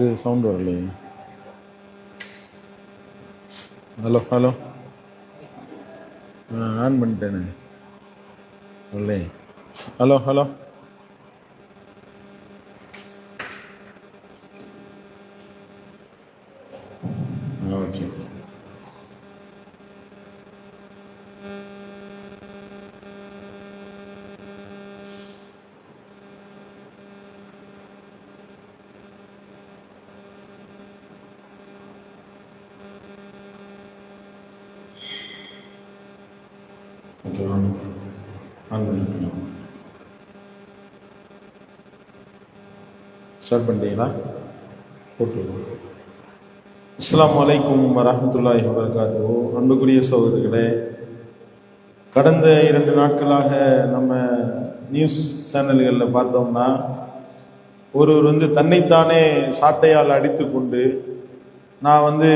இது சவுண்ட் வரலையே. Hello hello ஆ ஆன் பண்ணிட்டேனே. வரலையே. ஹலோ ஹலோ ஆ ஓகே ஓகே ஆன் ஆன் பண்ணிக்கலாம் ஸ்டார்ட் பண்ணிட்டீங்களா? போட்டு அஸ்லாம் வலைக்கும் வரமத்துல்லாஹி வபரகாத்துஹு அன்புக்குரிய சகோதரர்களே கடந்த இரண்டு நாட்களாக நம்ம நியூஸ் சேனல்களில் பார்த்தோம்னா ஒருவர் வந்து தன்னைத்தானே சாட்டையால் அடித்துக்கொண்டு நான் வந்து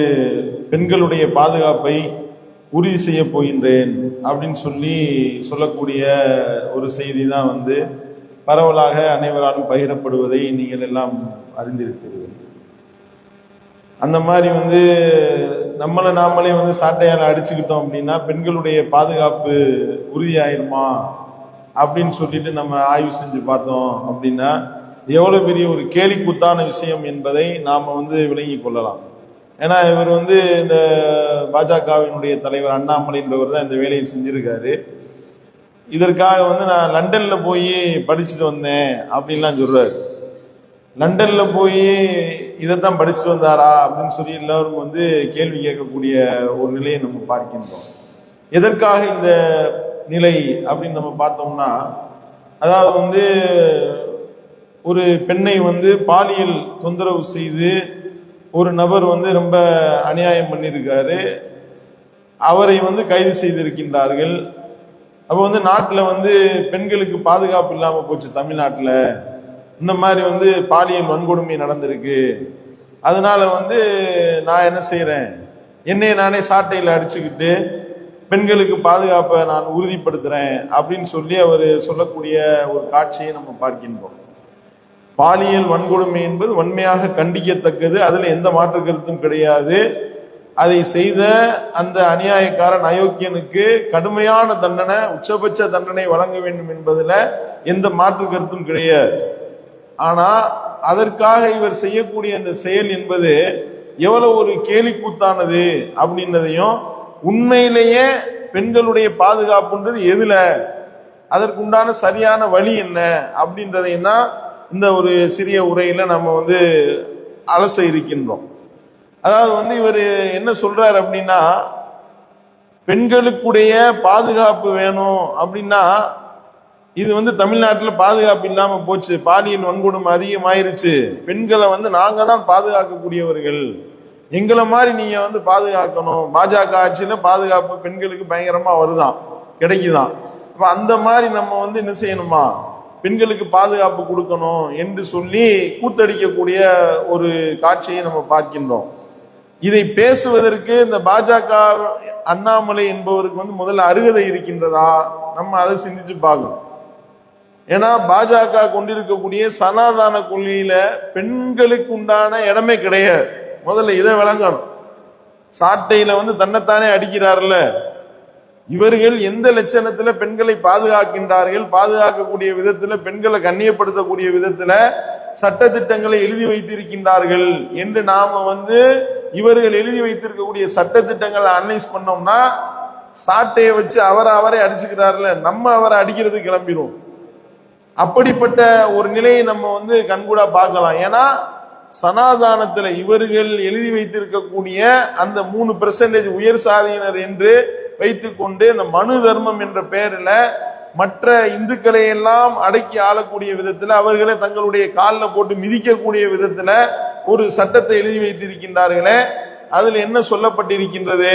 பெண்களுடைய பாதுகாப்பை உறுதி செய்ய போகின்றேன் அப்படின்னு சொல்லி சொல்லக்கூடிய ஒரு செய்தி தான் வந்து பரவலாக அனைவராலும் பகிரப்படுவதை நீங்கள் எல்லாம் அறிந்திருக்கிறீர்கள் அந்த மாதிரி வந்து நம்மளை நாமளே வந்து சாட்டையால் அடிச்சுக்கிட்டோம் அப்படின்னா பெண்களுடைய பாதுகாப்பு உறுதியாயிருமா அப்படின்னு சொல்லிட்டு நம்ம ஆய்வு செஞ்சு பார்த்தோம் அப்படின்னா எவ்வளோ பெரிய ஒரு கேலிக்கூத்தான விஷயம் என்பதை நாம் வந்து விளங்கி கொள்ளலாம். ஏன்னா இவர் வந்து இந்த பாஜகவினுடைய தலைவர் அண்ணாமலைன்றவர் தான் இந்த வேலையை செஞ்சிருக்காரு. இதற்காக வந்து நான் லண்டன்ல போய் படிச்சுட்டு வந்தேன் அப்படின்லாம் சொல்றாரு. லண்டன்ல போய் இதைத்தான் படிச்சுட்டு வந்தாரா அப்படின்னு சொல்லி எல்லாரும் வந்து கேள்வி கேட்கக்கூடிய ஒரு நிலையை நம்ம பார்க்கின்றோம். எதற்காக இந்த நிலை அப்படின்னு நம்ம பார்த்தோம்னா அதாவது வந்து ஒரு பெண்ணை வந்து பாலியல் தொந்தரவு செய்து ஒரு நபர் வந்து ரொம்ப அநியாயம் பண்ணியிருக்காரு. அவரை வந்து கைது செய்திருக்கின்றார்கள். அப்போ வந்து நாட்டில் வந்து பெண்களுக்கு பாதுகாப்பு இல்லாமல் போச்சு தமிழ்நாட்டில். இந்த மாதிரி வந்து பாலியல் வன்கொடுமை நடந்திருக்கு. அதனால வந்து நான் என்ன செய்கிறேன் என்னை நானே சாட்டையில் அடிச்சுக்கிட்டு பெண்களுக்கு பாதுகாப்பை நான் உறுதிப்படுத்துறேன் அப்படின்னு சொல்லி அவர் சொல்லக்கூடிய ஒரு காட்சியை நம்ம பார்க்கின்றோம். பாலியல் வன்கொடுமை என்பது வன்மையாக கண்டிக்கத்தக்கது. அதில் எந்த மாற்று கருத்தும் கிடையாது. அதை செய்த அந்த அநியாயக்காரன் அயோக்கியனுக்கு கடுமையான தண்டனை உச்சபட்ச தண்டனை வழங்க வேண்டும் என்பதில் எந்த மாற்று கருத்தும் கிடையாது. ஆனா அதற்காக இவர் செய்யக்கூடிய அந்த செயல் என்பது எவ்வளவு ஒரு கேலிக்கூத்தானது அப்படின்றதையும் உண்மையிலேயே பெண்களுடைய பாதுகாப்புன்றது எதுல? அதற்குண்டான சரியான வழி என்ன? அப்படின்றதையும் தான் இந்த ஒரு சிறிய உரையில நம்ம வந்து அலச இருக்கின்றோம். அதாவது வந்து இவர் என்ன சொல்றாரு அப்படின்னா பெண்களுக்குடைய பாதுகாப்பு வேணும் அப்படின்னா இது வந்து தமிழ்நாட்டில் பாதுகாப்பு இல்லாம போச்சு. பாலியல் வன்கொடுமை அதிகமாயிருச்சு. பெண்களை வந்து நாங்க தான் பாதுகாக்கக்கூடியவர்கள். எங்களை மாதிரி நீங்க வந்து பாதுகாக்கணும். பாஜக ஆட்சியில பாதுகாப்பு பெண்களுக்கு பயங்கரமா வருதான். கிடைக்குதான். இப்போ அந்த மாதிரி நம்ம வந்து என்ன செய்யணுமா? பெண்களுக்கு பாதுகாப்பு கொடுக்கணும் என்று சொல்லி கூத்தடிக்கக்கூடிய ஒரு காட்சியை நம்ம பார்க்கின்றோம். இதை பேசுவதற்கு இந்த பாஜக அண்ணாமலை என்பவருக்கு வந்து முதல்ல அருகதை இருக்கின்றதா? நம்ம அதை சிந்திச்சு பார்க்கணும். ஏன்னா பாஜக கொண்டிருக்கக்கூடிய சனாதான கொள்கையில பெண்களுக்கு உண்டான இடமே கிடையாது. முதல்ல இதை விளங்கணும். சாட்டையில வந்து தன்னைத்தானே அடிக்கிறார்ல. இவர்கள் எந்த லட்சணத்துல பெண்களை பாதுகாக்கின்றார்கள்? பாதுகாக்கக்கூடிய விதத்துல பெண்களை கண்ணியப்படுத்தக்கூடிய விதத்துல சட்ட திட்டங்களை எழுதி வைத்திருக்கின்றார்கள் என்று நாம வந்து இவர்கள் எழுதி வைத்திருக்கக்கூடிய சட்ட திட்டங்களை அனலைஸ் பண்ணோம்னா சாட்டையை வச்சு அவரை அவரை அடிச்சுக்கிறாருல நம்ம அவரை அடிக்கிறது கிளம்பிடும் அப்படிப்பட்ட ஒரு நிலையை நம்ம வந்து கண்கூடா பார்க்கலாம். ஏன்னா சனாதானத்துல இவர்கள் எழுதி வைத்திருக்கக்கூடிய அந்த மூணு பெர்சன்டேஜ் உயர் சாதியினர் என்று வைத்துக்கொண்டு இந்த மனு தர்மம் என்ற பெயரில் மற்ற இந்துக்களை எல்லாம் அடக்கி ஆளக்கூடிய விதத்தில் அவர்களை தங்களுடைய காலில் போட்டு மிதிக்கக்கூடிய விதத்துல ஒரு சட்டத்தை எழுதி வைத்திருக்கின்றார்களே அதில் என்ன சொல்லப்பட்டிருக்கின்றது?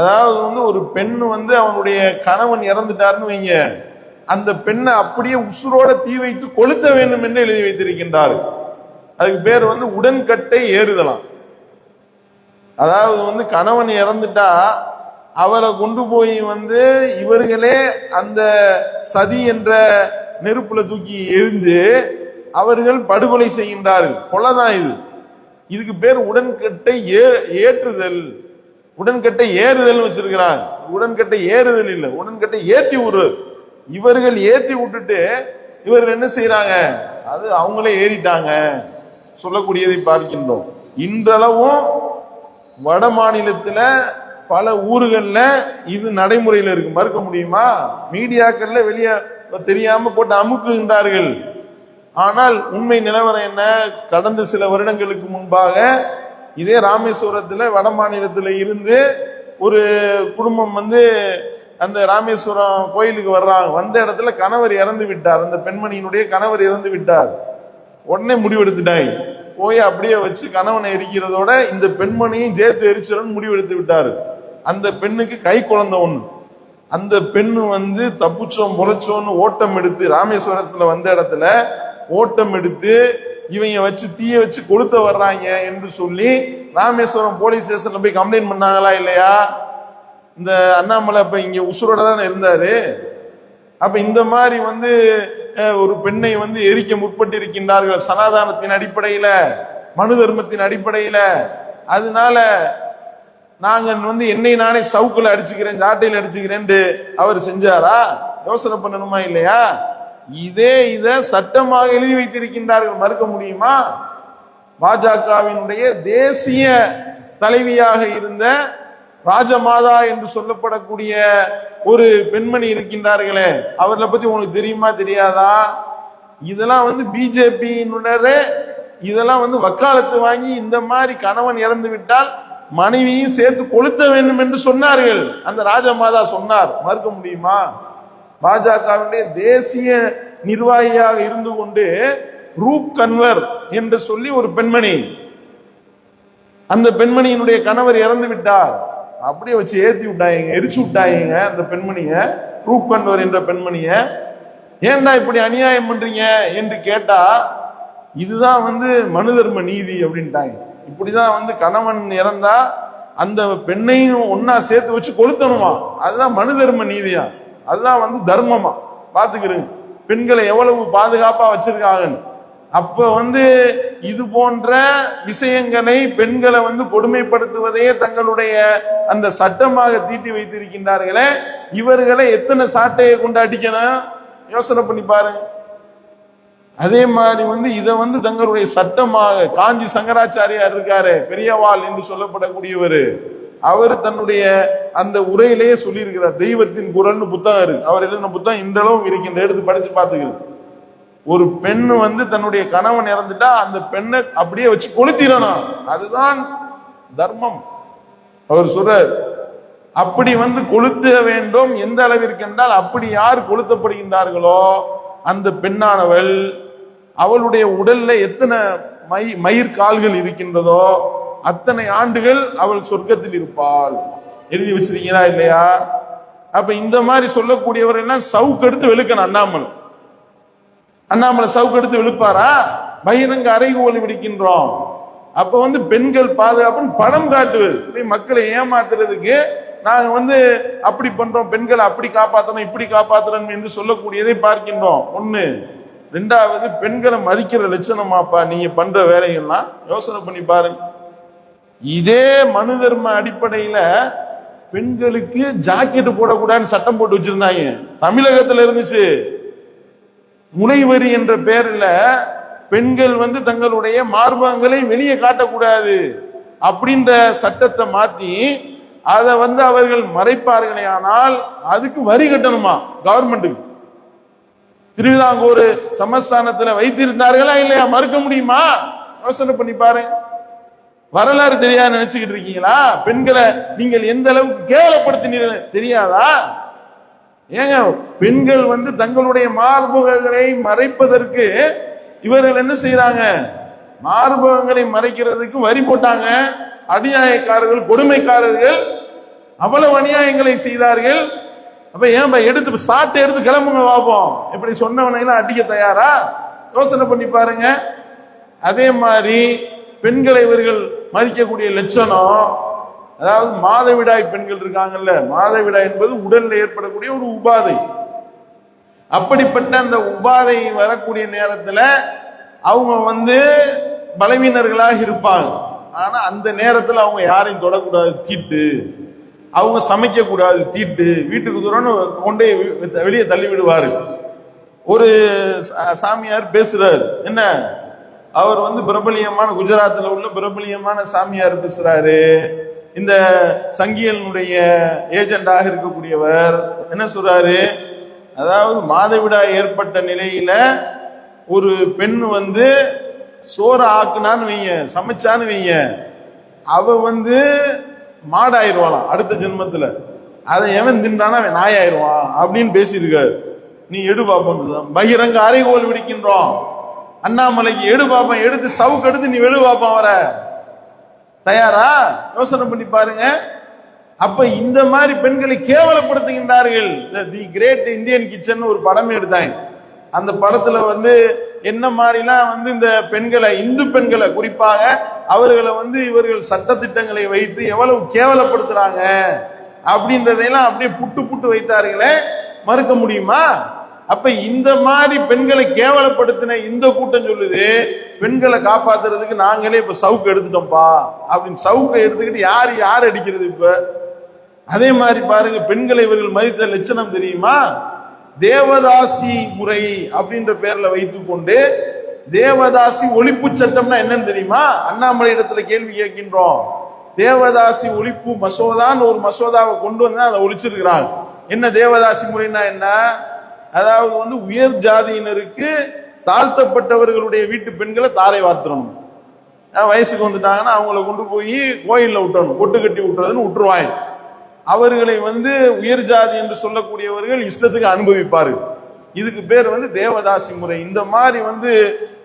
அதாவது வந்து ஒரு பெண் வந்து அவனுடைய கணவன் இறந்துட்டாருன்னு வைங்க. அந்த பெண்ணை அப்படியே உசுரோட தீ வைத்து கொளுத்த வேண்டும் என்று எழுதி வைத்திருக்கின்றார். அதுக்கு பேர் வந்து உடன்கட்டை ஏறுதலாம். அதாவது வந்து கணவன் இறந்துட்டா அவரை கொண்டு போய் வந்து இவர்களே அந்த சதி என்ற நெருப்புல தூக்கி எரிஞ்சு அவர்கள் படுகொலை செய்கின்றார்கள். கொலைதான் இது. இதுக்கு பேர் உடன்கட்டை ஏ ஏற்றுதல். உடன்கட்டை ஏறுதல் வச்சிருக்கிறாங்க உடன்கட்டை ஏறுதல் இல்ல. உடன்கட்டை ஏத்தி விடுறது இவர்கள் ஏத்தி விட்டுட்டு இவர்கள் என்ன செய்யறாங்க அது அவங்களே ஏறிட்டாங்க. சொல்லக்கூடியதை பார்க்கின்றோம். இன்றளவும் வட மாநிலத்துல பல ஊர்கள்ல இது நடைமுறையில இருக்கு. மறுக்க முடியுமா? மீடியாக்கள்ல வெளியே தெரியாம போட்டு அமுக்குகின்றார்கள். ஆனால் உண்மை நிலவரம் என்ன? கடந்த சில வருடங்களுக்கு முன்பாக இதே ராமேஸ்வரத்தில் வட மாநிலத்தில் இருந்து ஒரு குடும்பம் வந்து அந்த ராமேஸ்வரம் கோயிலுக்கு வர்றாங்க. வந்த இடத்துல கணவர் இறந்து விட்டார். அந்த பெண்மணியினுடைய கணவர் இறந்து விட்டார். உடனே முடிவெடுத்துட்டாய் போய் அப்படியே வச்சு கணவனை எரிக்கிறதோட இந்த பெண்மணியும் சேர்த்து எரிச்சிடணும் முடிவெடுத்து விட்டார். அந்த பெண்ணுக்கு கை குழந்த ஒன்று அந்த பெண்ணு வந்து தப்புச்சோம் முறைச்சோன்னு ஓட்டம் எடுத்து ராமேஸ்வரத்துல வந்த இடத்துல ஓட்டம் எடுத்து இவங்க வச்சு தீய வச்சு கொளுத்த வர்றாங்க என்று சொல்லி ராமேஸ்வரம் போலீஸ் ஸ்டேஷன்ல போய் கம்ப்ளைண்ட் பண்ணாங்களா இல்லையா? இந்த அண்ணாமலை இப்ப இங்க உசுரோட தானே இருந்தாரு? அப்ப இந்த மாதிரி வந்து ஒரு பெண்ணை வந்து எரிக்க முற்பட்டு இருக்கின்றார்கள் சனாதானத்தின் அடிப்படையில மனு தர்மத்தின் அடிப்படையில. அதனால நாங்க வந்து என்னை நானே சவுக்குல அடிச்சுக்கிறேன் ஜாட்டையில அடிச்சுக்கிறேன் அவர் செஞ்சாரா? யோசனை பண்ணணுமா இல்லையா? இதே இதை சட்டமாக எழுதி வைத்திருக்கின்றார்கள். மறுக்க முடியுமா? பாஜகவினுடைய தேசிய தலைவியாக இருந்த ராஜமாதா என்று சொல்லப்படக்கூடிய ஒரு பெண்மணி இருக்கின்றார்களே அவர்களை பத்தி உங்களுக்கு தெரியுமா தெரியாதா? இதெல்லாம் வந்து பிஜேபியினுடைய இதெல்லாம் வந்து வக்காலத்து வாங்கி இந்த மாதிரி கணவன் இறந்து விட்டால் மனைவியும் சேர்த்து கொளுத்த வேண்டும் என்று சொன்னார்கள். அந்த ராஜமாதா சொன்னார். மறுக்க முடியுமா? பாஜகவினுடைய தேசிய நிர்வாகியாக இருந்து கொண்டு ரூப் கன்வர் என்று சொல்லி ஒரு பெண்மணி. அந்த பெண்மணியினுடைய கணவர் இறந்து விட்டார். அப்படியே வச்சு ஏத்தி விட்டாங்க எரிச்சு விட்டாங்க அந்த பெண்மணிய ரூப் கன்வர் என்ற பெண்மணிய. ஏண்டா இப்படி அநியாயம் பண்றீங்க என்று கேட்டா இதுதான் வந்து மனுதர்ம நீதி அப்படின்ட்டாங்க. இப்படிதான் வந்து கணவன் இறந்தா அந்த பெண்ணையும் ஒன்னா சேர்த்து வச்சு கொளுத்தணுமா? அதுதான் மனுதர்ம நீதியா? அதுதான் வந்து தர்மமா. பாத்துக்கிறேங்க பெண்களை எவ்வளவு பாதுகாப்பா வச்சிருக்காங்கன்னு. அப்ப வந்து இது போன்ற விஷயங்களை பெண்களை வந்து கொடுமைப்படுத்துவதையே தங்களுடைய அந்த சட்டமாக தீட்டி வைத்திருக்கின்றார்களே இவர்களை எத்தனை சாட்டையை கொண்டு அடிக்கணும்? யோசனை பண்ணி பாருங்க. அதே மாதிரி வந்து இதை வந்து தங்களுடைய சட்டமாக காஞ்சி சங்கராச்சாரியார் இருக்காரு பெரியவாள் என்று சொல்லப்படக்கூடியவர். அவர் தன்னுடைய அந்த உரையிலேயே சொல்லியிருக்கிறார் தெய்வத்தின் குரல்னு புத்தகம் இருக்கு. அவர் எழுதின புத்தகம் இன்றளவும் இருக்கின்ற எடுத்து படிச்சு பார்த்துக்கிறது ஒரு பெண் வந்து தன்னுடைய கணவன் இறந்துட்டா அந்த பெண்ணை அப்படியே வச்சு கொளுத்திடணும். அதுதான் தர்மம். அவர் சொல்றார் அப்படி வந்து கொளுத்த வேண்டும். எந்த அளவிற்கு என்றால் அப்படி யார் கொளுத்தப்படுகின்றார்களோ அந்த பெண்ணானவள் அவளுடைய உடல்ல எத்தனை மை மயிர் கால்கள் இருக்கின்றதோ அத்தனை ஆண்டுகள் அவள் சொர்க்கத்தில் இருப்பாள். எழுதி வச்சிருக்கீங்களா இல்லையா? அப்ப இந்த மாதிரி சொல்லக்கூடியவர் எல்லாம் சவுக்கு எடுத்து வெளுக்கணும் அண்ணாமல். அண்ணாமலை சவுக்கு எடுத்து விழுப்பாரா பகிரங்க அறைகோலி விடுக்கின்றோம். அப்ப வந்து பெண்கள் பாதுகாப்புன்னு படம் காட்டுவது. மக்களை ஏமாத்துறதுக்கு நாங்க வந்து அப்படி பண்றோம் பெண்களை அப்படி காப்பாத்தணும் இப்படி காப்பாத்தணும் என்று சொல்லக்கூடியதை பார்க்கின்றோம். ஒண்ணு. ரெண்டாவது பெண்களை மதிக்கிற லட்சணமாப்பா நீங்க பண்ற வேலைகள்லாம். யோசனை பண்ணி பாருங்க. இதே மனு தர்ம அடிப்படையில பெண்களுக்கு ஜாக்கெட் போடக்கூடாதுன்னு சட்டம் போட்டு வச்சிருந்தாங்க. தமிழகத்துல இருந்துச்சு. முனைவரி என்ற பெயர்ல பெண்கள் வந்து தங்களுடைய மார்பகங்களை வெளியே காட்டக்கூடாது அப்படின்ற சட்டத்தை மாத்தி அதை வந்து அவர்கள் மறைப்பார்களே ஆனால் அதுக்கு வரி கட்டணுமா கவர்மெண்ட்டுக்கு திருவிதாங்கூர் சமஸ்தானத்துல வைத்திருந்தார்களா இல்லையா? மறுக்க முடியுமா? யோசனை பண்ணி பாருங்க. வரலாறு தெரியாது நினைச்சுக்கிட்டு இருக்கீங்களா? பெண்களை நீங்கள் எந்த அளவுக்கு கேவலப்படுத்தினீர்கள் தெரியாதா? ஏங்க பெண்கள் வந்து தங்களுடைய மார்புகங்களை மறைப்பதற்கு இவர்கள் என்ன செய்யறாங்க மார்பகங்களை மறைக்கிறதுக்கு வரி போட்டாங்க. அநியாயக்காரர்கள் கொடுமைக்காரர்கள் அவ்வளவு அநியாயங்களை செய்தார்கள். அப்ப ஏன் எடுத்து சாட்டை எடுத்து கிளம்புங்க பார்ப்போம் இப்படி சொன்னவனையெல்லாம் அடிக்க தயாரா? யோசனை பண்ணி பாருங்க. அதே மாதிரி பெண்களை இவர்கள் மதிக்கக்கூடிய லட்சணம். அதாவது மாதவிடாய் பெண்கள் இருக்காங்கல்ல மாதவிடாய் என்பது உடல்ல ஏற்படக்கூடிய ஒரு உபாதை. அப்படிப்பட்ட அந்த உபாதை வரக்கூடிய நேரத்துல அவங்க வந்து பலவீனர்களாக இருப்பாங்க. ஆனா அந்த நேரத்துல அவங்க யாரையும் தொடக்கூடாது தீட்டு. அவங்க சமைக்க கூடாது தீட்டு. வீட்டுக்கு தூரம்னு கொண்டே வெளியே தள்ளி விடுவாரு. ஒரு சாமியார் பேசுறாரு என்ன? அவர் வந்து பிரபலியமான குஜராத்தில் உள்ள பிரபலியமான சாமியார் பேசுறாரு. இந்த சங்கியனுடைய ஏஜெண்டாக இருக்கக்கூடியவர் என்ன சொல்றாரு? அதாவது மாதவிடா ஏற்பட்ட நிலையில ஒரு பெண் வந்து சோறு ஆக்குனான்னு வைங்க சமைச்சான்னு வைங்க. அவ வந்து மாடாயிருவாளாம் அடுத்த ஜென்மத்துல. அதை எவன் தின்றானா அவன் நாயாயிருவான் அப்படின்னு பேசியிருக்காரு. நீ எடு பாப்போம் பகிரங்க அறைகோல் விடுக்கின்றோம். அண்ணாமலைக்கு எடு பாப்போம் எடுத்து சவுக்கு எடுத்து நீ வெளு பாப்போம் வர தயாரா? யோசனை பண்ணி பாருங்க. அப்ப இந்த மாதிரி பெண்களை கேவலப்படுத்துகின்றார்கள். தி கிரேட் இந்தியன் கிச்சன் ஒரு படம் எடுத்தாங்க. அந்த படத்துல வந்து என்ன மாதிரிலாம் வந்து இந்த பெண்களை இந்து பெண்களை குறிப்பாக அவர்களை வந்து இவர்கள் சட்டத்திட்டங்களை வைத்து எவ்வளவு கேவலப்படுத்துறாங்க அப்படின்றதையெல்லாம் அப்படியே புட்டு புட்டு வைத்தார்களே. மறுக்க முடியுமா? அப்ப இந்த மாதிரி பெண்களை கேவலப்படுத்தின இந்த கூட்டம் சொல்லுது பெண்களை காப்பாத்துறதுக்கு நாங்களே இப்ப சவுக்கு எடுத்துட்டோம்ப்பா அப்படின்னு சவுக்கை எடுத்துக்கிட்டு யார் யார் அடிக்கிறது இப்ப? அதே மாதிரி பாருங்க பெண்களை இவர்கள் மதித்த லட்சணம் தெரியுமா? தேவதாசி முறை அப்படின்ற பேர்ல வைத்துக்கொண்டு தேவதாசி ஒழிப்பு சட்டம்னா என்னன்னு தெரியுமா? அண்ணாமலை இடத்துல கேள்வி கேட்கின்றோம். தேவதாசி ஒழிப்பு மசோதான்னு ஒரு மசோதாவை கொண்டு வந்து அதை ஒழிச்சிருக்கிறாங்க. என்ன தேவதாசி முறைன்னா என்ன? அதாவது வந்து உயர் ஜாதியினருக்கு தாழ்த்தப்பட்டவர்களுடைய வீட்டு பெண்களை தாரை வார்த்தணும். வயசுக்கு வந்துட்டாங்கன்னா அவங்கள கொண்டு போய் கோயிலில் விட்டணும் ஒட்டு கட்டி விட்டுறதுன்னு விட்டுருவாங்க. அவர்களை வந்து உயர் ஜாதி என்று சொல்லக்கூடியவர்கள் இஷ்டத்துக்கு அனுபவிப்பார்கள் இதுக்கு பேர் வந்து தேவதாசி முறை. இந்த மாதிரி வந்து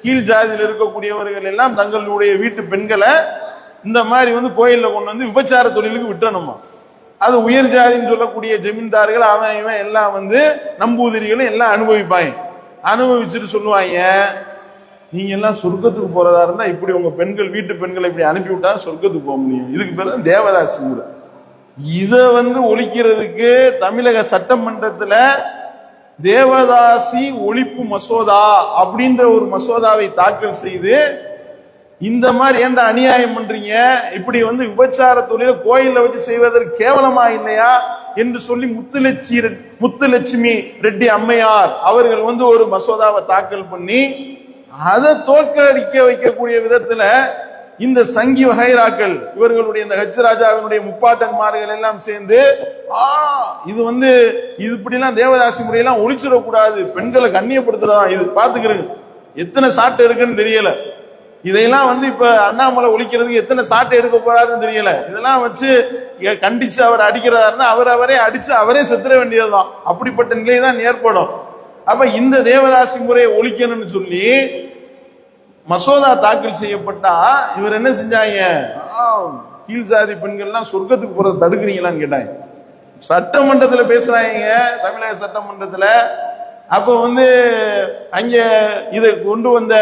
கீழ் ஜாதியில் இருக்கக்கூடியவர்கள் எல்லாம் தங்களுடைய வீட்டு பெண்களை இந்த மாதிரி வந்து கோயிலில் கொண்டு வந்து விபச்சார தொழிலுக்கு விட்டணுமா? அது உயர் ஜாதின்னு சொல்லக்கூடிய ஜமீன்தார்கள் அவன் இவன் எல்லாம் வந்து நம்பூதிரிகளும் எல்லாம் அனுபவிப்பாங்க. அனுபவிச்சுட்டு சொல்லுவாங்க நீங்க எல்லாம் சொர்க்கத்துக்கு போறதா இருந்தா இப்படி உங்க பெண்கள் வீட்டு பெண்களை இப்படி அனுப்பி விட்டா சொர்க்கத்துக்கு போக முடியும். இதுக்கு பேர் தான் தேவதாசி ஊர் இதை வந்து ஒழிக்கிறதுக்கு தமிழக சட்டமன்றத்துல தேவதாசி ஒழிப்பு மசோதா அப்படின்ற ஒரு மசோதாவை தாக்கல் செய்து இந்த மாதிரி ஏன்டா அநியாயம் பண்றீங்க? இப்படி வந்து விபச்சார தொழில கோயிலில் வச்சு செய்வதற்கு கேவலமா இல்லையா? என்று சொல்லி முத்துலட்சி ரெட்- முத்துலட்சுமி ரெட்டி அம்மையார் அவர்கள் வந்து ஒரு மசோதாவை தாக்கல் பண்ணி அதை தோற்கடிக்க வைக்கக்கூடிய விதத்துல இந்த சங்கி வகைராக்கள் இவர்களுடைய இந்த ஹஜ் ராஜாவினுடைய முப்பாட்டன்மார்கள் எல்லாம் சேர்ந்து ஆ இது வந்து இது இப்படிலாம் தேவதாசி முறையெல்லாம் ஒழிச்சிடக்கூடாது. பெண்களை கண்ணியப்படுத்துறதா இது? பாத்துக்கிறேன் எத்தனை சாட்டு இருக்குன்னு தெரியல. இதையெல்லாம் வந்து இப்ப அண்ணாமலை ஒழிக்கிறதுக்கு எத்தனை சாட்டை எடுக்க போறாருன்னு தெரியல. இதெல்லாம் வச்சு கண்டிச்சு அவர் அடிக்கிறதா இருந்தா அவர் அவரே அடிச்சு அவரே செத்துற வேண்டியதுதான். அப்படிப்பட்ட நிலை தான் ஏற்படும். அப்ப இந்த தேவதாசி முறையை ஒழிக்கணும்னு சொல்லி மசோதா தாக்கல் செய்யப்பட்டா இவர் என்ன செஞ்சாங்க? கீழ் சாதி பெண்கள்லாம் சொர்க்கத்துக்கு போறதை தடுக்கிறீங்களான்னு கேட்டாங்க. சட்டமன்றத்துல பேசுறாங்க தமிழக சட்டமன்றத்துல. அப்போ வந்து அங்கே இதை கொண்டு வந்த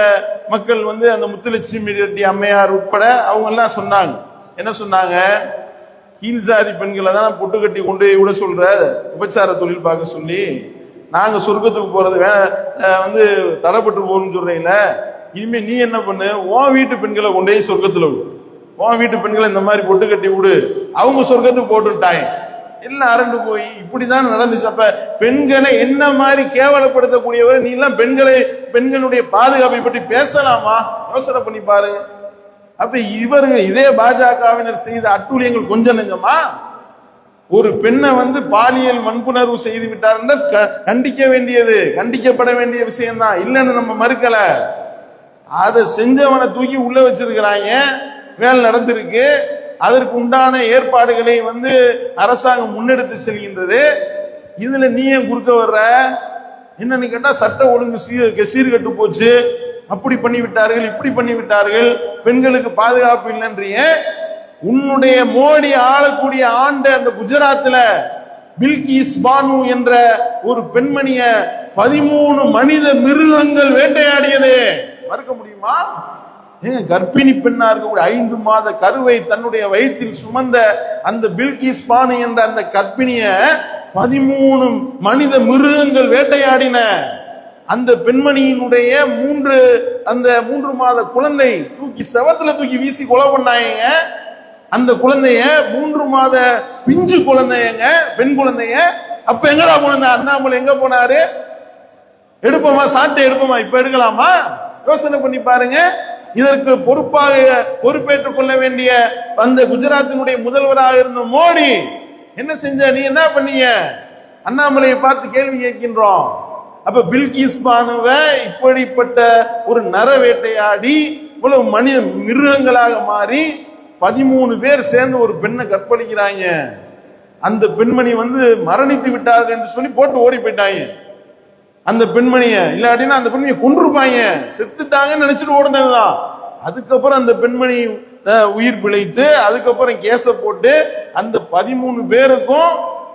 மக்கள் வந்து அந்த முத்துலட்சுமி ரெட்டி அம்மையார் உட்பட அவங்க எல்லாம் சொன்னாங்க. என்ன சொன்னாங்க? கீழ் சாதி பெண்களை தான் பொட்டு கட்டி கொண்டு போய் விட சொல்ற உபச்சார தொழில் பார்க்க சொல்லி நாங்க சொர்க்கத்துக்கு போறது வே வந்து தடைப்பட்டு போகணும்னு சொல்றீங்களே இனிமே நீ என்ன பண்ணு? உன் வீட்டு பெண்களை கொண்டே சொர்க்கத்தில் சொர்க்கத்துல விடு. உன் வீட்டு பெண்களை இந்த மாதிரி பொட்டு கட்டி விடு. அவங்க சொர்க்கத்துக்கு போட்டுட்டாங்க. எல்லாம் அரண்டு போய்? இப்படிதான் நடந்துச்சு. அப்ப பெண்களை என்ன மாதிரி கேவலப்படுத்தக்கூடியவர் நீ எல்லாம் பெண்களை பெண்களுடைய பாதுகாப்பை பற்றி பேசலாமா? யோசனை பண்ணி பாருங்க. அப்ப இவர்கள் இதே பாஜகவினர் செய்த அட்டூழியங்கள் கொஞ்சம் நெஞ்சமா? ஒரு பெண்ணை வந்து பாலியல் வன்புணர்வு செய்து விட்டார் என்றால் க- கண்டிக்க வேண்டியது கண்டிக்கப்பட வேண்டிய விஷயம்தான். இல்லைன்னு நம்ம மறுக்கல. அதை செஞ்சவனை தூக்கி உள்ள வச்சிருக்கிறாங்க. வேலை நடந்திருக்கு. அதற்கு உண்டான ஏற்பாடுகளை வந்து அரசாங்கம் முன்னெடுத்து செல்கின்றது. இதுல நீ ஏன் குறுக்க வர்ற? என்னன்னு கேட்டா சட்ட ஒழுங்கு சீர் சீர்கெட்டு போச்சு. அப்படி பண்ணி விட்டார்கள் இப்படி பண்ணி விட்டார்கள் பெண்களுக்கு பாதுகாப்பு இல்லைன்றிய உன்னுடைய மோடி ஆளக்கூடிய ஆண்ட அந்த குஜராத்ல பில்கிஸ் பானு என்ற ஒரு பெண்மணிய பதிமூணு மனித மிருகங்கள் வேட்டையாடியது. மறுக்க முடியுமா? கர்ப்பிணி பெண்ணா இருக்கக்கூடிய ஐந்து மாத கருவை தன்னுடைய வயிற்றில் சுமந்த அந்த பில்கிஸ் பானு என்ற அந்த கர்ப்பிணிய பதிமூணு மனித மிருகங்கள் வேட்டையாடின. அந்த பெண்மணியினுடைய மூன்று அந்த மூன்று மாத குழந்தை தூக்கி செவத்துல தூக்கி வீசி கொலை பண்ணாங்க அந்த குழந்தைய மூன்று மாத பிஞ்சு குழந்தையங்க பெண் குழந்தைய. அப்ப எங்கடா போன அண்ணாமலை எங்க போனாரு? எடுப்போமா? சாட்டை எடுப்போமா? இப்ப எடுக்கலாமா? யோசனை பண்ணி பாருங்க. இதற்கு பொறுப்பாக பொறுப்பேற்றுக் கொள்ள வேண்டிய அந்த குஜராத்தினுடைய முதல்வராக இருந்த மோடி என்ன செஞ்ச? நீ என்ன பண்ணீங்க? அண்ணாமலையை பார்த்து கேள்வி கேட்கின்றோம். அப்ப பில்கிஸ் பானுவ இப்படிப்பட்ட ஒரு நர வேட்டையாடி இவ்வளவு மனித மிருகங்களாக மாறி பதிமூணு பேர் சேர்ந்து ஒரு பெண்ணை கற்பழிக்கிறாங்க. அந்த பெண்மணி வந்து மரணித்து விட்டார்கள் என்று சொல்லி போட்டு ஓடி போயிட்டாங்க. அந்த பெண்மணிய இல்லாட்டினா அந்த பெண்மணியை கொன்றுப்பாங்க செத்துட்டாங்கன்னு நினைச்சிட்டு ஓடினதுதான். அதுக்கப்புறம் அந்த பெண்மணி உயிர் பிழைத்து அதுக்கப்புறம் கேஸ போட்டு அந்த பதிமூணு பேருக்கும்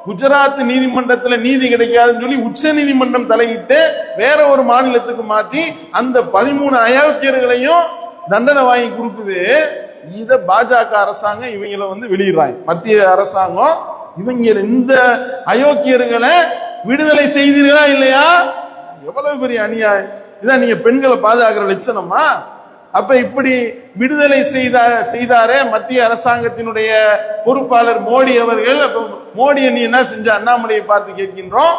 குஜராத் நீதிமன்றத்துல நீதி கிடைக்காதுன்னு சொல்லி உச்ச நீதிமன்றம் தலையிட்டு வேற ஒரு மாநிலத்துக்கு மாத்தி அந்த பதிமூணு அயோக்கியர்களையும் தண்டனை வாங்கி கொடுக்குது. இத பாஜக அரசாங்கம் இவங்கள வந்து வெளியிடுறாங்க. மத்திய அரசாங்கம் இவங்க இந்த அயோக்கியர்களை விடுதலை செய்தீர்களா இல்லையா? எவ்வளவு பெரிய அநியாயம். இதான் நீங்க பெண்களை பாதுகாக்கிற லட்சணமா? அப்ப இப்படி விடுதலை செய்தா செய்தாரே மத்திய அரசாங்கத்தினுடைய பொறுப்பாளர் மோடி அவர்கள். மோடி நீ என்ன செஞ்ச? அண்ணாமலையை பார்த்து கேட்கின்றோம்.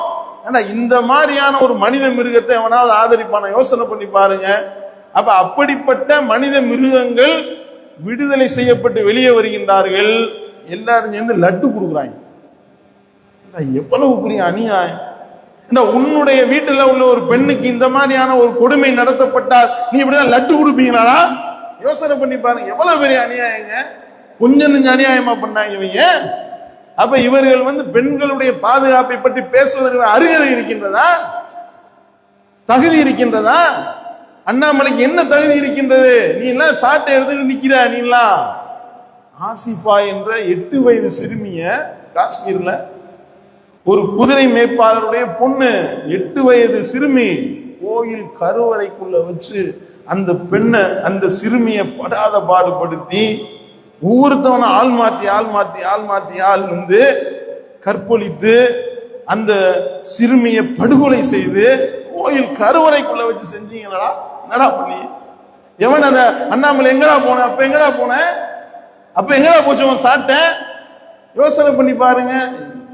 ஆனா இந்த மாதிரியான ஒரு மனித மிருகத்தை எவனாவது ஆதரிப்பான? யோசனை பண்ணி பாருங்க. அப்ப அப்படிப்பட்ட மனித மிருகங்கள் விடுதலை செய்யப்பட்டு வெளியே வருகின்றார்கள். எல்லாரும் சேர்ந்து லட்டு கொடுக்குறாங்க. எவ்வளவு பெரிய அநியாயம். இந்த உன்னுடைய வீட்டுல உள்ள ஒரு பெண்ணுக்கு இந்த மாதிரியான ஒரு கொடுமை நடத்தப்பட்டால் நீ இப்படிதான் லட்டு கொடுப்பீங்களா யோசனை பண்ணி பாருங்க எவ்வளவு பெரிய அநியாயங்க. கொஞ்சம் நெஞ்சு அநியாயமா பண்ணாங்க இவங்க. அப்ப இவர்கள் வந்து பெண்களுடைய பாதுகாப்பை பற்றி பேசுவதற்கு அருகதை இருக்கின்றதா? தகுதி இருக்கின்றதா? அண்ணாமலைக்கு என்ன தகுதி இருக்கின்றது? நீ எல்லாம் சாட்டை எடுத்துட்டு நிக்கிற நீ எல்லாம். ஆசிஃபா என்ற எட்டு வயது சிறுமிய காஷ்மீர்ல ஒரு குதிரை மேய்ப்பாளருடைய பொண்ணு எட்டு வயது சிறுமி கோயில் கருவறைக்குள்ள வச்சு அந்த பெண்ணை அந்த சிறுமியை படாத பாடுபடுத்தி ஒவ்வொருத்தவனை ஆள் மாத்தி ஆள் மாத்தி ஆள் மாத்தி ஆள் வந்து கற்பொழித்து அந்த சிறுமியை படுகொலை செய்து கோயில் கருவறைக்குள்ள வச்சு செஞ்சீங்களா நடா பண்ணி எவன் அந்த அண்ணாமலை எங்கடா போன? அப்ப எங்கடா போன? அப்ப எங்கடா போச்சு உன் யோசனை பண்ணி பாருங்க.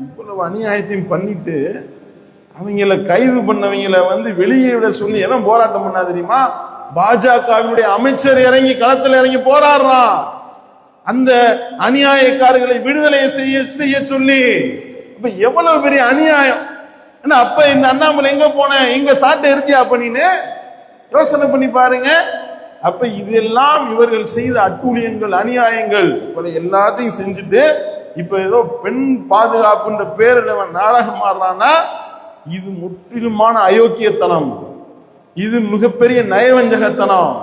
இவ்வளவு அநியாயத்தையும் பண்ணிட்டு அவங்கள கைது பண்ணவங்கள வந்து வெளியே விட சொல்லி எல்லாம் போராட்டம் பண்ணா தெரியுமா? பாஜகவினுடைய அமைச்சர் இறங்கி களத்தில் இறங்கி போராடுறான். அந்த அநியாயக்காரர்களை விடுதலை செய்ய செய்ய சொல்லி. இப்ப எவ்வளவு பெரிய அநியாயம்? என்ன அப்ப இந்த அண்ணாமலை எங்க போன? எங்க சாட்டை எடுத்தியா பண்ணின்னு யோசனை பண்ணி பாருங்க. அப்ப இதெல்லாம் இவர்கள் செய்த அட்டூழியங்கள் அநியாயங்கள் எல்லாத்தையும் செஞ்சுட்டு இப்ப ஏதோ பெண் பாதுகாப்புன்ற பேரில் அவன் நாடகம் ஆடுறான்னா இது முற்றிலுமான அயோக்கியத்தனம். இது மிகப்பெரிய நயவஞ்சகத்தனம்.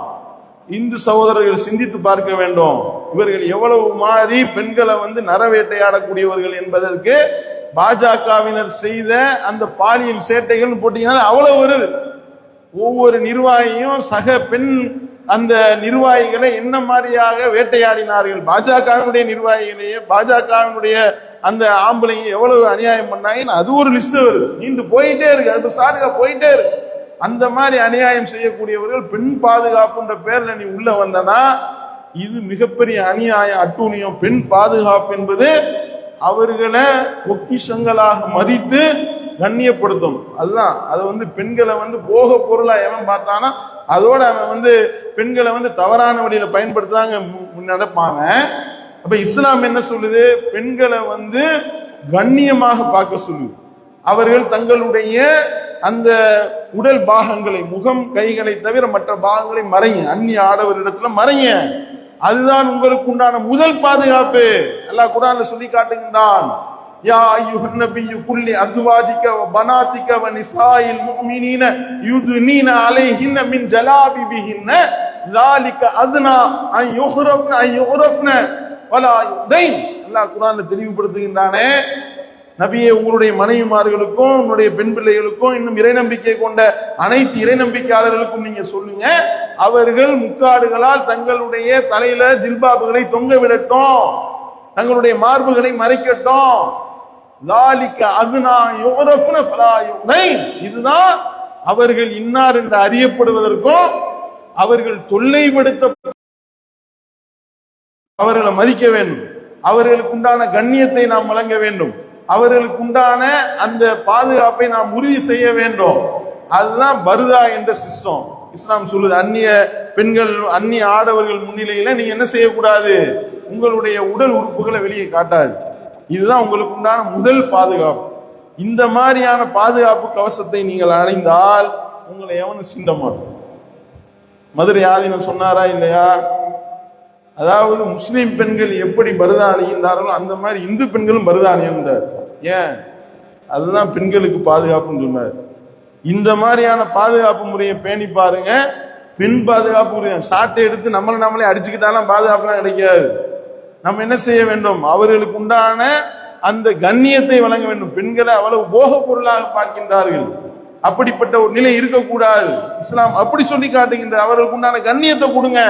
இந்து சகோதரர்கள் சிந்தித்து பார்க்க வேண்டும். இவர்கள் எவ்வளவு மாறி பெண்களை வந்து நரவேட்டையாடக்கூடியவர்கள் என்பதற்கு பாஜகவினர் செய்த அந்த பாலியல் சேட்டைகள் போட்டீங்கன்னா அவ்வளவு வருது. ஒவ்வொரு நிர்வாகியும் சக பெண் அந்த நிர்வாகிகளை என்ன மாதிரியாக வேட்டையாடினார்கள்? பாஜகவினுடைய நிர்வாகிகளையே பாஜகவினுடைய அந்த ஆம்பளைங்க எவ்வளவு அநியாயம் பண்ணாங்கன்னு அது ஒரு லிஸ்ட் வருது நீண்டு போயிட்டே இருக்கு. அது சாடுக போயிட்டே இருக்கு. அந்த மாதிரி அநியாயம் செய்யக்கூடியவர்கள் பெண் பாதுகாப்புன்ற பேர்ல நீ உள்ள வந்தனா இது மிகப்பெரிய அநியாயம் அட்டூனியம் பெண் பாதுகாப்பு என்பது அவர்களை பொக்கிஷங்களாக மதித்து கண்ணியப்படுத்தும். அதுதான். அது வந்து பெண்களை வந்து போக பொருளா எவன் பார்த்தானா அதோட அவன் வந்து பெண்களை வந்து தவறான வழியில பயன்படுத்தாங்க நடப்பாங்க அப்ப இஸ்லாம் என்ன சொல்லுது? பெண்களை வந்து கண்ணியமாக பார்க்க சொல்லுது. அவர்கள் தங்களுடைய அந்த உடல் பாகங்களை முகம் கைகளை தவிர மற்ற பாகங்களை மறைங்க. அந்நிய ஆடவரிடத்துல மறைங்க. அதுதான் உங்களுக்கு உண்டான முதல் பாதுகாப்பு. அல்லாஹ் குரான்ல சொல்லி காட்டுகின்றான். யா அய்யுஹன் நபியு குல்லி அஸ்வாஜிக வ பனாதிக வ நிசாயில் முஃமினீன யுதுனீன அலைஹின்ன மின் ஜலாபிபிஹின்ன ذلك அத்னா அன் யுஹ்ரஃப்ன அன் யுஹ்ரஃப்ன வலா யுதைன் அல்லாஹ் குரான்ல தெளிவுபடுத்துகின்றானே நபியே உங்களுடைய மனைவிமார்களுக்கும் உங்களுடைய பெண் பிள்ளைகளுக்கும் இன்னும் இறை நம்பிக்கை கொண்ட அனைத்து இறை நம்பிக்கையாளர்களுக்கும் நீங்க சொல்லுங்க அவர்கள் முக்காடுகளால் தங்களுடைய தலையில ஜில்பாபுகளை தொங்க விடட்டும் தங்களுடைய மார்புகளை மறைக்கட்டும் இதுதான் அவர்கள் இன்னார் என்று அறியப்படுவதற்கும் அவர்கள் தொல்லைப்படுத்த அவர்களை மதிக்க வேண்டும். அவர்களுக்கு உண்டான கண்ணியத்தை நாம் வழங்க வேண்டும். அவர்களுக்கு உண்டான அந்த பாதுகாப்பை நாம் உறுதி செய்ய வேண்டும். அதுதான் பருதா என்ற சிஸ்டம் இஸ்லாம் சொல்லுது அந்நிய பெண்கள் அந்நிய ஆடவர்கள் முன்னிலையில நீங்க என்ன செய்யக்கூடாது? உங்களுடைய உடல் உறுப்புகளை வெளியே காட்டாது. இதுதான் உங்களுக்கு உண்டான முதல் பாதுகாப்பு. இந்த மாதிரியான பாதுகாப்பு கவசத்தை நீங்கள் அடைந்தால் உங்களை எவனும் சீண்ட மாட்டோம் மதுரை ஆதீனம் சொன்னாரா இல்லையா? அதாவது முஸ்லீம் பெண்கள் எப்படி பருதா அணிகின்றார்களோ அந்த மாதிரி இந்து பெண்களும் பருதா அணிகின்றார் ஏன்? அதுதான் பெண்களுக்கு பாதுகாப்புன்னு சொன்னார். இந்த மாதிரியான பாதுகாப்பு முறையை பேணி பாருங்க. பெண் பாதுகாப்பு முறையை சாட்டை எடுத்து நம்மளை நம்மளே அடிச்சுக்கிட்டாலும் பாதுகாப்புலாம் கிடைக்காது. நம்ம என்ன செய்ய வேண்டும்? அவர்களுக்கு உண்டான அந்த கண்ணியத்தை வழங்க வேண்டும். பெண்களை அவ்வளவு போக பொருளாக பார்க்கின்றார்கள். அப்படிப்பட்ட ஒரு நிலை இருக்கக்கூடாது. இஸ்லாம் அப்படி சொல்லி காட்டுகின்ற அவர்களுக்கு உண்டான கண்ணியத்தை கொடுங்க.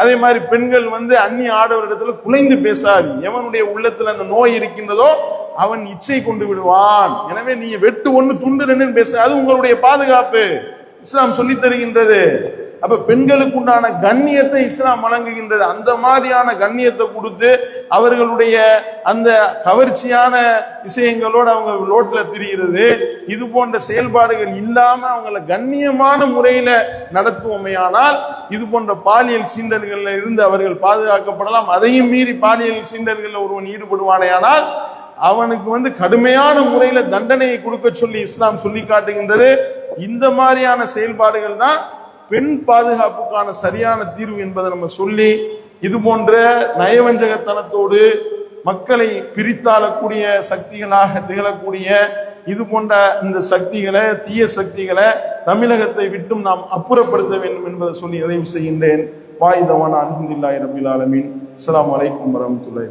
அதே மாதிரி பெண்கள் வந்து அந்நிய ஆடவரிடத்துல குலைந்து பேசாது. எவனுடைய உள்ளத்துல அந்த நோய் இருக்கின்றதோ அவன் இச்சை கொண்டு விடுவான். எனவே நீங்க வெட்டு ஒண்ணு துண்டு ரெண்டுன்னு பேச. அது உங்களுடைய பாதுகாப்பு. இஸ்லாம் சொல்லி தருகின்றது. அப்ப பெண்களுக்கு உண்டான கண்ணியத்தை இஸ்லாம் வழங்குகின்றது. அந்த மாதிரியான கண்ணியத்தை கொடுத்து அவர்களுடைய அந்த கவர்ச்சியான விஷயங்களோடு அவங்க லோட்ல திரிகிறது இது போன்ற செயல்பாடுகள் இல்லாம அவங்கள கண்ணியமான முறையில நடத்துவோமையானால் இது போன்ற பாலியல் சீண்டல்கள்ல இருந்து அவர்கள் பாதுகாக்கப்படலாம். அதையும் மீறி பாலியல் சீண்டல்கள்ல ஒருவன் ஈடுபடுவானேயானால் அவனுக்கு வந்து கடுமையான முறையில தண்டனையை கொடுக்க சொல்லி இஸ்லாம் சொல்லி காட்டுகின்றது. இந்த மாதிரியான செயல்பாடுகள் தான் பெண் பாதுகாப்புக்கான சரியான தீர்வு என்பதை நம்ம சொல்லி இது போன்ற நயவஞ்சகத்தனத்தோடு மக்களை பிரித்தாளக்கூடிய சக்திகளாக திகழக்கூடிய இது போன்ற இந்த சக்திகளை தீய சக்திகளை தமிழகத்தை விட்டும் நாம் அப்புறப்படுத்த வேண்டும் என்பதை சொல்லி நிறைவு செய்கின்றேன். வாயுதவான அலமதுல்லாஹி ரபில் ஆலமின். அஸ்லாம் அலைக்கும் வரஹ்மத்துல்லாஹி